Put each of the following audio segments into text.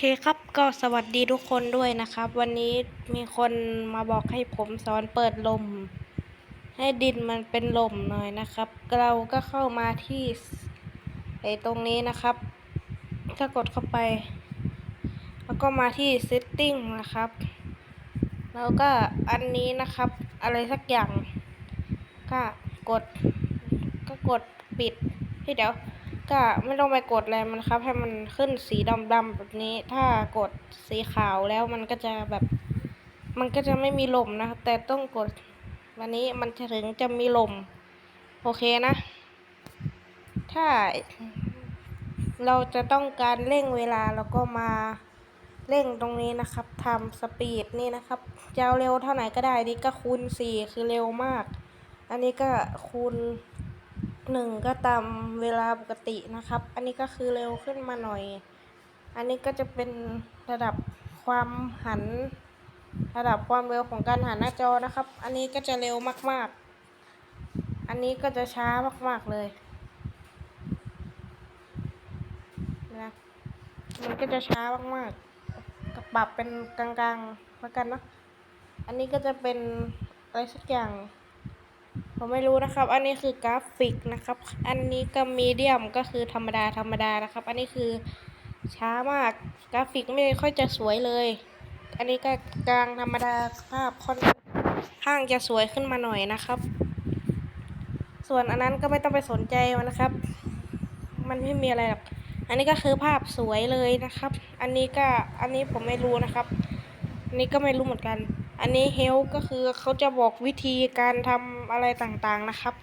เคครับก็สวัสดีทุกคนด้วยนะครับ วันนี้มีคนมาบอกให้ผมสอนเปิดลม ให้ดินมันเป็นลมหน่อยนะครับ เราก็เข้ามาที่ไอ้ตรงนี้นะครับถ้ากดเข้าไป แล้วก็มาที่ setting นะครับ แล้วก็อันนี้นะครับ อะไรสักอย่าง ก็กดก็กดปิดที่เดี๋ยว ก็ไม่ต้องไปกดอะไรมันครับ ให้มันขึ้นสีดำๆแบบนี้ ถ้ากดสีขาวแล้วมันก็จะแบบ มันก็จะไม่มีลมนะครับแต่ต้องกดวันนี้มันถึงจะมีลม โอเคนะ ถ้าเราจะต้องการเร่งเวลาแล้วก็มาเร่งตรงนี้นะครับทำสปีดนี่นะครับจะเร็วเท่าไหร่ก็ได้นี่ก็คูณสี่คือเร็วมาก อันนี้ก็คูณ หนึ่งก็ตามเวลาปกตินะครับ อันนี้ก็คือเร็วขึ้นมาหน่อย อันนี้ก็จะเป็นระดับความหัน ระดับความเร็วของการหันหน้าจอนะครับ อันนี้ก็จะเร็วมากๆ อันนี้ก็จะช้ามากๆเลยนะมันก็จะช้ามากๆกปรับเป็นกลางๆแล้วกันเนาะ อันนี้ก็จะเป็นอะไรสักอย่าง ผมไม่รู้นะครับ อันนี้คือกราฟิกนะครับ อันนี้ก็มีเดียมก็คือธรรมดาธรรมดานะครับ อันนี้คือช้ามาก กราฟิกไม่ค่อยจะสวยเลย อันนี้ก็กลางธรรมดาภาพค่อนข้างจะสวยขึ้นมาหน่อยนะครับ ส่วนอันนั้นก็ไม่ต้องไปสนใจมันนะครับ มันไม่มีอะไรหรอก อันนี้ก็คือภาพสวยเลยนะครับ อันนี้ก็อันนี้ผมไม่รู้นะครับ อันนี้ก็ไม่รู้เหมือนกัน อันนี้เฮลก็คือเขาจะบอกวิธีการทำอะไรต่างๆนะครับ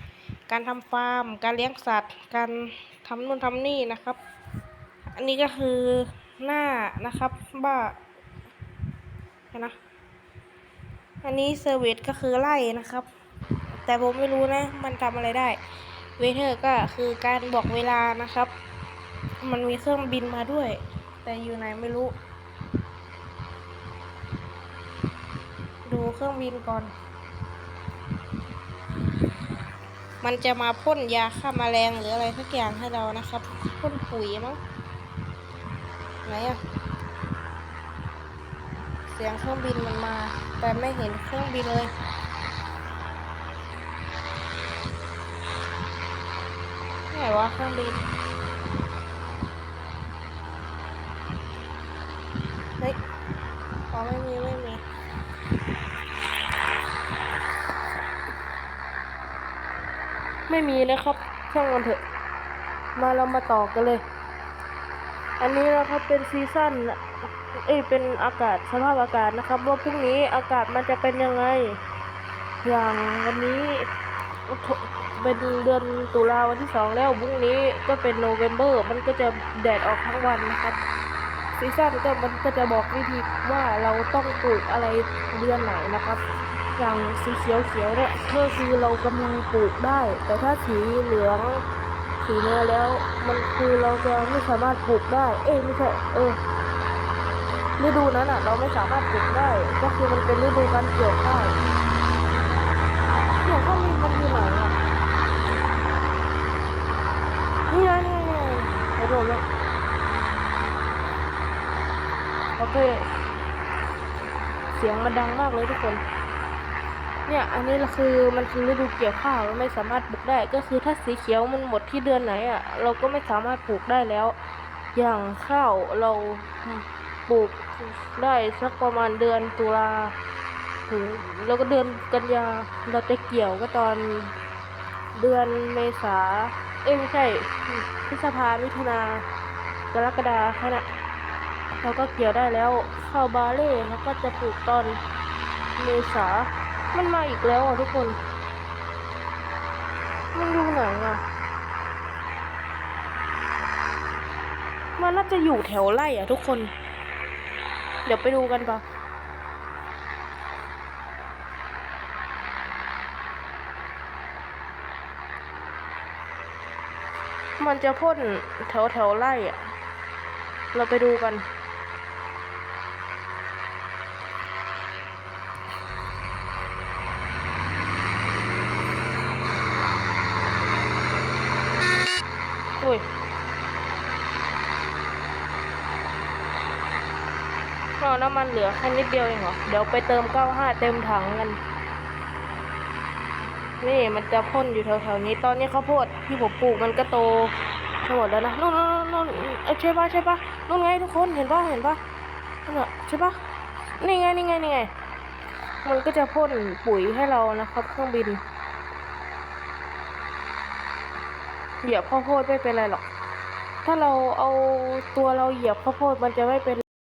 การทำฟาร์ม การเลี้ยงสัตว์ การทำนู่นทำนี่นะครับ อันนี้ก็คือหน้านะครับว่านะอันนี้เซอร์วิสก็คือไล่นะครับ แต่ผมไม่รู้นะ มันทำอะไรได้ เวเทอร์ก็คือการบอกเวลานะครับ มันมีเครื่องบินมาด้วย แต่อยู่ไหนไม่รู้ ดูเครื่องบินก่อน มันจะมาพ่นยาฆ่ามาแมลงหรืออะไรสักอย่างให้เรานะครับ พ่นปุ๋ยมั้งไหนอะเสียงเครื่องบินมันมา แต่ไม่เห็นเครื่องบินเลยไหนวะเครื่องบินเฮ้ยอ๋อไม่มีไม่มี ไม่มีนะครับช่างมันเถอะ มาเรามาต่อกันเลย อันนี้นะครับเป็นซีซั่นเอ้ยเป็นอากาศสภาพอากาศนะครับ ว่าพรุ่งนี้อากาศมันจะเป็นยังไง อย่างวันนี้เป็นเดือนตุลาวันที่สองแล้วพรุ่งนี้ก็เป็นโนเวมเบอร์มันก็จะแดดออกทั้งวันนะครับซีซั่นก็มันก็จะบอกวิธีว่าเราต้องปลูกอะไรเดือนไหนนะครับ อย่างสีเขียวเขียวๆเนี่ยก็คือเรากำลังปลูกได้ แต่ถ้าสีเหลืองสีเนื้อแล้วมันคือเราจะไม่สามารถปลูกได้ เอ้ยไม่ใช่เออฤดูนั้นอะ เราไม่สามารถปลูกได้ ก็คือมันเป็นฤดูการเกี่ยวข้าวเกี่ยวข้าวมีมันอยู่ไหนอะนี่ไงนี่ไงไอ้โดนแล้วโอเคเสียงมันดังมากเลยทุกคน เนี่ยอันนี้ละคือมันคือฤดูเกี่ยวข้าวเราไม่สามารถปลูกได้ ก็คือถ้าสีเขียวมันหมดที่เดือนไหนอะ เราก็ไม่สามารถปลูกได้แล้ว อย่างข้าวเราปลูกได้สักประมาณเดือนตุลาถึงแล้วก็เดือนกันยาเราจะเกี่ยวก็ตอนเดือนเมษาเอ้ยไม่ใช่พฤษภามิถุนากรกฎาแค่นั้นเราก็เกี่ยวได้แล้วข้าวบาเล่เราก็จะปลูกตอนเมษา มันมาอีกแล้วอะทุกคน มันอยู่ไหนอะ มันน่าจะอยู่แถวไร่อะทุกคน เดี๋ยวไปดูกันก่อนมันจะพ่นแถวแถวไร่อะ เราไปดูกัน อุ้ยก็น้ำมันเหลือแค่นิดเดียวเองเหรอ เดี๋ยวไปเติม 95 เต็มถังกัน นี่มันจะพ่นอยู่แถวๆนี้ ตอนนี้ข้าวโพดที่ผมปลูกมันก็โตทั้งหมดแล้วนะนู่นนู่นนู่นใช่ปะใช่ปะนู่นไงทุกคนเห็นปะเห็นปะนั่นน่ะใช่ปะนี่ไงนี่ไงนี่ไง มันก็จะพ่นปุ๋ยให้เรานะครับเครื่องบิน เหยียบข้าวโพดไม่เป็นไรหรอก ถ้าเราเอาตัวเราเหยียบข้าวโพดมันจะไม่เป็น